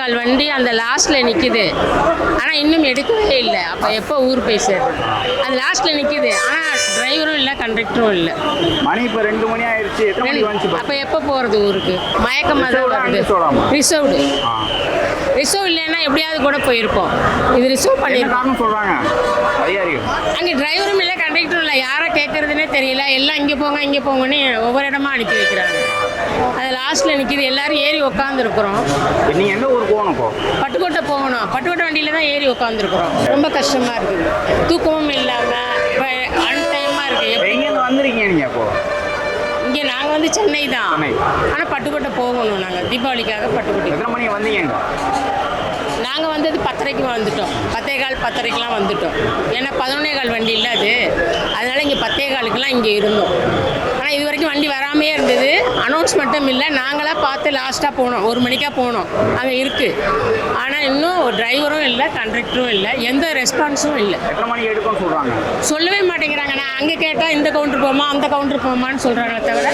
கால் வண்டி அந்த லாஸ்ட்டில் நிற்கிது ஆனால் இன்னும் எடுக்கவே இல்லை. அப்போ எப்போ ஊர் போய் சேரும் அது லாஸ்ட்டில் நிற்கிது ஆனால் டிரைவரும் இல்லை கண்டக்டரும் இல்லை. மணி இப்போ ரெண்டு மணி ஆயிடுச்சு அப்போ எப்போ போகிறது ஊருக்கு? மயக்கமாக தான் வருது. unreserved-ஆமா? ரிசர்வ்டு ரிசர்வ் இல்லைன்னா எப்படியாவது கூட போயிருப்போம். இது ரிசர்வ் என்ன பண்ணியிருக்கோம் அதிகாரிகள் அங்கே டிரைவரும் இல்லை கண்டக்டரும் இல்லை. யாரை கேட்குறதுனே தெரியல. எல்லாம் இங்கே போங்க இங்கே போங்கன்னு ஒவ்வொரு இடமா அனுப்பி வைக்கிறாங்க. அது லாஸ்ட்டில் நிற்கிது எல்லாரும் ஏறி உக்காந்துருக்குறோம். நீங்கள் எந்த ஊருக்கு போகணும் இப்போ? பட்டுக்கோட்டை போகணும். பட்டுக்கோட்டை வண்டியில் தான் ஏறி உக்காந்துருக்குறோம். ரொம்ப கஷ்டமாக இருக்குது தூக்கமும் இல்லாமல் இப்போ அன்டைமாக இருக்குது எங்கேருந்து வந்திருக்கீங்க நீங்கள் இப்போ? இங்கே நாங்கள் வந்து சென்னை தான். ஆனால் பட்டுக்கோட்டை போகணும் நாங்கள் தீபாவளிக்காக பட்டுக்கோட்டை. எத்தனை மணிக்கு வந்தீங்க? நாங்கள் வந்தது பத்தரைக்கு வந்துட்டோம். பத்தே கால் பத்தரைக்கெலாம் வந்துட்டோம். ஏன்னா பதினொன்னே கால் வண்டி இல்லை அது. அதனால் இங்கே பத்தே காலுக்கெல்லாம் இங்கே இருந்தோம். ஆனால் இது வரைக்கும் வண்டி வராமையே இருந்தது. அனௌன்ஸ்மெண்ட்டும் இல்லை நாங்களாக பார்த்து லாஸ்ட்டாக போனோம். ஒரு மணிக்காக போனோம். அங்கே இருக்குது ஆனால் இன்னும் ஒரு டிரைவரும் இல்லை கண்டக்டரும் இல்லை எந்த ரெஸ்பான்ஸும் இல்லை. எத்தனை மணிக்கு எடுக்கும்னு சொல்கிறாங்க சொல்லவே மாட்டேங்கிறாங்க. நான் அங்கே கேட்டால் இந்த கவுண்டர் போமா அந்த கவுண்டர் போமான்னு சொல்கிறாங்களே தவிர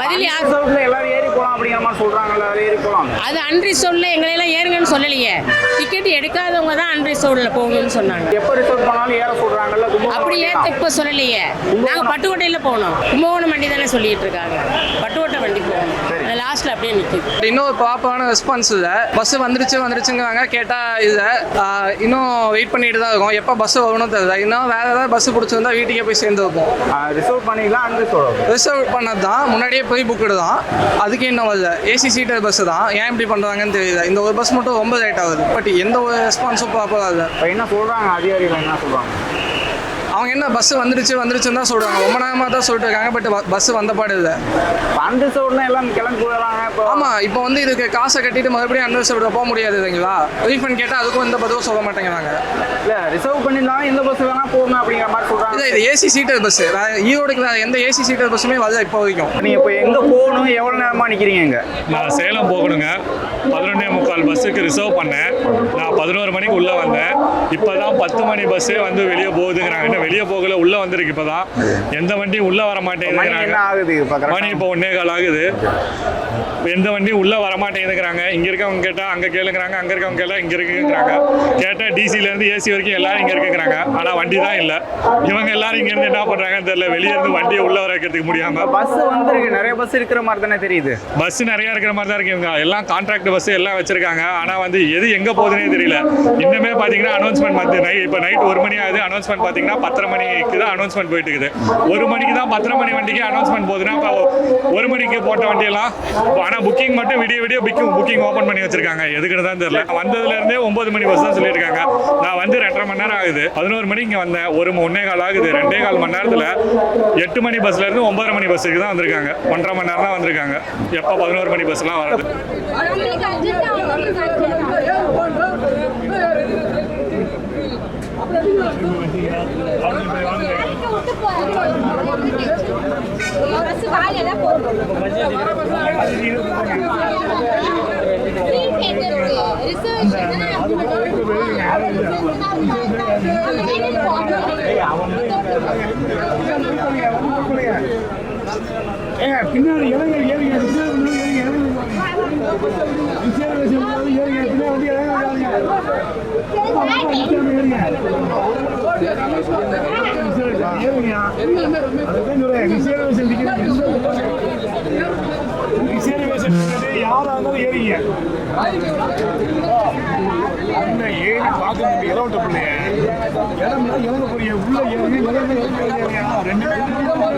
பதில் யார் எல்லாரும் ஏறி போகலாம் அப்படிங்கிற மாதிரி சொல்கிறாங்கல்ல அதில் ஏறி போகலாம் அது அன்ரிசர்வ்டில் எங்களையெல்லாம் ஏறுங்கன்னு சொல்லலையே. டிக்கெட் எடுக்காதவங்க தான் அன்ரிசர்வ்டில் போகணும்னு சொன்னாங்க. எப்போ ரிசர்வ் பண்ணாலும் ஏற சொல்கிறாங்கல்ல அப்படி இப்போ சொல்லலையே? நாங்கள் பட்டுக்கோட்டையில் போனோம். கும்பகோணம் வண்டி தானே சொல்லிட்டு இருக்காங்க. பட்டுக்கோட்டை வண்டி போகணும். லாஸ்ட்டில் அப்படியே நிற்குது இன்னும் ப்ராப்பரான ரெஸ்பான்ஸ் இல்லை பஸ் வந்துருச்சு வந்துருச்சுங்கிறாங்க. கேட்டால் இல்லை இன்னும் வெயிட் பண்ணிட்டு தான் இருக்கோம். எப்போ பஸ் வரணும் தெரியல. இன்னும் வேறு ஏதாவது பஸ் பிடிச்சிருந்தா வீட்டுக்கே போய் சேர்ந்துருப்போம் ரிசர்வ் பண்ணிக்கலாம் அன்ரிசர்வ் ரிசர்வ் பண்ணது தான். முன்னாடியே போய் புக்குடு தான் அதுக்கு இன்னும் வரல. ஏசி சீட்டர் பஸ் தான். ஏன் இப்படி பண்ணுறாங்கன்னு தெரியல. இந்த ஒரு பஸ் மட்டும் ரொம்ப லேட் ஆகுது. பட் எந்த ஒரு ரெஸ்பான்ஸும் ப்ராப்பராக இல்லை. இப்போ என்ன சொல்கிறாங்க அதிகாரிகள் என்ன சொல்கிறாங்க அவங்க என்ன பஸ் வந்துருச்சு வந்துருச்சுன்னு தான் சொல்கிறாங்க ரொம்ப நேரமாக தான் சொல்லிட்டு இருக்காங்க பட் பஸ் வந்த பாடு இல்லை. அன்ரிசர்வ்னா எல்லாம் கிளம்பி போயிடறாங்க இப்போ. ஆமாம் இப்போ வந்து இதுக்கு காசை கட்டிட்டு மறுபடியும் அன்ரிசர்வ்டு போக முடியாது இல்லைங்களா? ரீஃபண்ட் கேட்டால் அதுக்கும் எந்த பதிலும் சொல்ல மாட்டேங்கிறாங்க. இல்லை ரிசர்வ் பண்ணியிருந்தாலும் எந்த பஸ் வேணால் போங்க அப்படிங்கிற மாதிரி இல்லை சொல்கிறாங்க இது ஏசி சீட்டர் பஸ் ஈரோடுக்கு எந்த ஏசி சீட்டர் பஸ்ஸுமே வரல இப்போ வரைக்கும். நீங்கள் இப்போ எங்கே போகணும் எவ்வளோ நேரமாக நிற்கிறீங்க இங்கே? நான் சேலம் போகணுங்க. பதினொன்னே முக்கால் பஸ்ஸுக்கு ரிசர்வ் பண்ணேன். நான் பதினோரு மணிக்கு உள்ளே வந்தேன். இப்போ தான் பத்து மணி பஸ்ஸே வந்து வெளியே போகுதுங்கிறாங்க. வெளியே போகல உள்ளே வந்திருக்கு இப்போ தான் எந்த வண்டியும் உள்ளே வர இப்போ மணி இப்போ ஒன்னே கால் ஆகுது. எந்த வண்டியும் உள்ளே வர மாட்டேங்குதுங்கிறாங்க. இங்கே இருக்கவங்க கேட்டால் அங்கே கேளுங்கிறாங்க அங்கே இருக்கவங்க கேட்டால் இங்கே இருக்குங்கிறாங்க. கேட்டால் டிசிலேருந்து ஏசி வரைக்கும் எல்லாரும் இங்கே இருக்குங்கிறாங்க. ஆனால் வண்டி தான் இல்லை. இவங்க எல்லாரும் இங்கேருந்து என்ன பண்ணுறாங்கன்னு தெரியல. வெளியே இருந்து வண்டியை உள்ளே வர வைக்கிறதுக்கு முடியாமல் பஸ் வந்திருக்கு. நிறைய பஸ் இருக்கிற மாதிரி தானே தெரியுது. பஸ் நிறைய இருக்கிற மாதிரி தான் இருக்கு இவங்க. எல்லாம் கான்ட்ராக்ட் பஸ் எல்லாம் வச்சிருக்காங்க. ஆனா வந்து எது எங்க போகுதுன்னே தெரியல. இன்னுமே பாத்தீங்கன்னா அனௌன்ஸ்மெண்ட் இப்போ நைட் ஒரு மணி ஆகுது. அனௌன்ஸ்மெண்ட் பாத்தீங்கன்னா பத்தரை மணிக்கு தான் அனௌன்ஸ்மெண்ட் போயிட்டு இருக்குது ஒரு மணிக்கு தான் பத்தரை மணி வண்டிக்கு அனௌன்ஸ்மெண்ட் போகுதுன்னா இப்போ ஒரு மணிக்கு போட்ட வண்டியெல்லாம் ஆனால் புக்கிங் மட்டும் விடிய விடிய புக்கிங் புக்கிங் ஓப்பன் பண்ணி வச்சிருக்காங்க. எதுக்குன்னு தான் தெரியல. வந்ததுலேருந்தே ஒம்பது மணி பஸ் தான் சொல்லியிருக்காங்க. நான் வந்து ரெண்டரை மணி நேரம் ஆகுது. பதினோரு மணிக்கு இங்கே வந்தேன். ஒரு ஒன்னே கால் ஆகுது. ரெண்டே கால் மணி நேரத்தில் எட்டு மணி பஸ்லேருந்து ஒன்பதரை மணி பஸ்ஸுக்கு தான் வந்திருக்காங்க. ஒன்றரை மணி நேரம் தான் வந்திருக்காங்க. எப்போ பதினோரு மணி பஸ்லாம் வர்றது? பின்னாடி இளைஞர் ஏறிங்க ரிசர்வ் ஏறிங்க ரிசர்வேஷன் ஏறிங்க பின்னாடி வந்து இளைஞர் ரிசர்வேஷன் ரிசர்வேஷன் யாரா இருந்தாலும் ஏறிங்க அந்த ஏறி பார்க்க முடியும் இலவட்ட பிள்ளைய இடம் இறங்க போறீங்க உள்ள ஏறி ரெண்டு பேரும்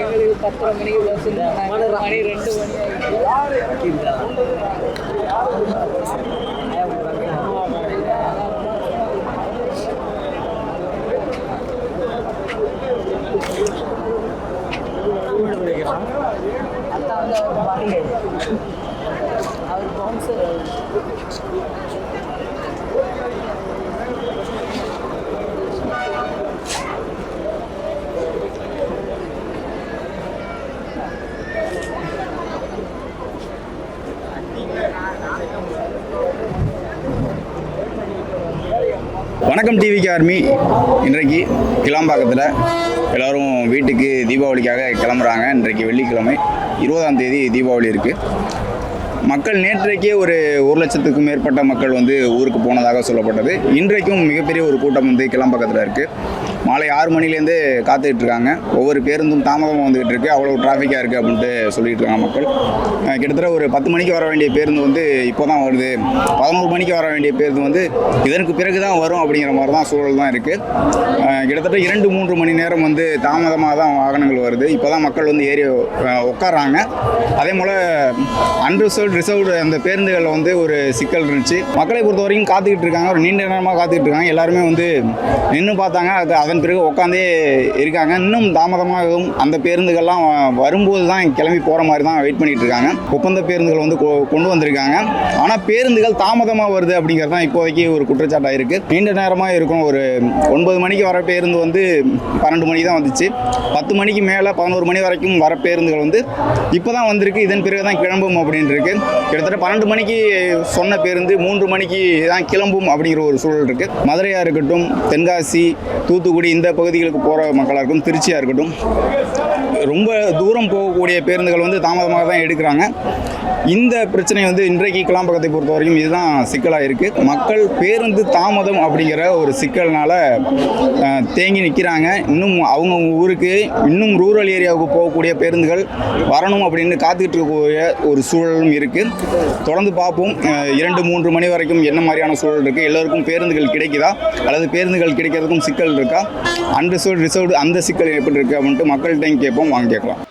எங்களுக்கு பத்தரை மணிக்கு பஸ் மணி ரெண்டு மணி. ஆகிடுச்சு வணக்கம் டிவிக்கு ஆர்மி இன்றைக்கு கிளாம்பாக்கத்தில் எல்லோரும் வீட்டுக்கு தீபாவளிக்காக கிளம்புறாங்க. இன்றைக்கு வெள்ளிக்கிழமை இருபதாம் தேதி தீபாவளி இருக்குது மக்கள் நேற்றைக்கே ஒரு ஒரு லட்சத்துக்கும் மேற்பட்ட மக்கள் வந்து ஊருக்கு போனதாக சொல்லப்பட்டது. இன்றைக்கும் மிகப்பெரிய ஒரு கூட்டம் வந்து கிளாம்பாக்கத்தில் இருக்குது மாலை ஆறு மணிலேருந்து காத்துக்கிட்டு இருக்காங்க ஒவ்வொரு பேருந்தும் தாமதமாக வந்துகிட்டு இருக்கு அவ்வளோ டிராஃபிக்காக இருக்குது அப்படின்ட்டு சொல்லிட்டு இருக்காங்க மக்கள் கிட்டத்தட்ட ஒரு பத்து மணிக்கு வர வேண்டிய பேருந்து வந்து இப்போ தான் வருது. பதினோரு மணிக்கு வர வேண்டிய பேருந்து வந்து இதற்கு பிறகு தான் வரும் அப்படிங்கிற மாதிரி தான் சூழல் தான் இருக்குது கிட்டத்தட்ட இரண்டு மூன்று மணி நேரம் வந்து தாமதமாக தான் வாகனங்கள் வருது. இப்போ தான் மக்கள் வந்து ஏறி அஹ், உட்கார்றாங்க அதே போல் அன்ரிசர்வ்டு ரிசர்வ்டு அந்த பேருந்துகளில் வந்து ஒரு சிக்கல் இருந்துச்சு. மக்களை பொறுத்த வரைக்கும் காத்துக்கிட்டு இருக்காங்க ஒரு நீண்ட நேரமாக காத்துக்கிட்டு இருக்காங்க எல்லாருமே வந்து நின்று பார்த்தாங்க. அது அதன் பிறகு உட்காந்தே இருக்காங்க. இன்னும் தாமதமாகவும் அந்த பேருந்துகள்லாம் வரும்போது தான் கிளம்பி போகிற மாதிரி தான் வெயிட் பண்ணிட்டு இருக்காங்க. ஒப்பந்த பேருந்துகள் வந்து கொ- கொண்டு வந்திருக்காங்க. ஆனால் பேருந்துகள் தாமதமாக வருது அப்படிங்கிறது தான் இப்போதைக்கு ஒரு குற்றச்சாட்டாக இருக்குது நீண்ட நேரமாக இருக்கும். ஒரு ஒன்பது மணிக்கு வர பேருந்து வந்து பன்னெண்டு மணிக்கு தான் வந்துச்சு. பத்து மணிக்கு மேலே பதினோரு மணி வரைக்கும் வர பேருந்துகள் வந்து இப்போ தான் வந்திருக்கு. இதன் பிறகு தான் கிளம்பும் அப்படின்ட்டுருக்கு இருக்கு. கிட்டத்தட்ட பன்னெண்டு மணிக்கு சொன்ன பேருந்து மூன்று மணிக்கு தான் கிளம்பும் அப்படிங்கிற ஒரு சூழல் இருக்குது மதுரையாக இருக்கட்டும் தென்காசி தூத்துக்குடி இந்த பகுதிகளுக்கு போகிற மக்களாக இருக்கட்டும் திருச்சியாக இருக்கட்டும் ரொம்ப தூரம் போகக்கூடிய பேருந்துகள் வந்து தாமதமாக தான் எடுக்கிறாங்க. இந்த பிரச்சனை வந்து இன்றைக்கு கிளாம்பகத்தை பொறுத்த வரைக்கும் இதுதான் சிக்கலாக இருக்குது மக்கள் பேருந்து தாமதம் அப்படிங்கிற ஒரு சிக்கல்னால் தேங்கி நிற்கிறாங்க இன்னும் அவங்க ஊருக்கு இன்னும் ரூரல் ஏரியாவுக்கு போகக்கூடிய பேருந்துகள் வரணும் அப்படின்னு காத்துக்கிட்டு இருக்கக்கூடிய ஒரு சூழலும் இருக்குது தொடர்ந்து பார்ப்போம். இரண்டு மூன்று மணி வரைக்கும் என்ன மாதிரியான சூழல் இருக்குது எல்லோருக்கும் பேருந்துகள் கிடைக்குதா? அல்லது பேருந்துகள் கிடைக்கிறதுக்கும் சிக்கல் இருக்கா? அன்ரிசர்வ்டு ரிசர்வ்டு அந்த சிக்கல் எப்படி இருக்குது அப்படின்ட்டு மக்கள்கிட்டையும் கேட்போம். வாங்க கேட்கலாம்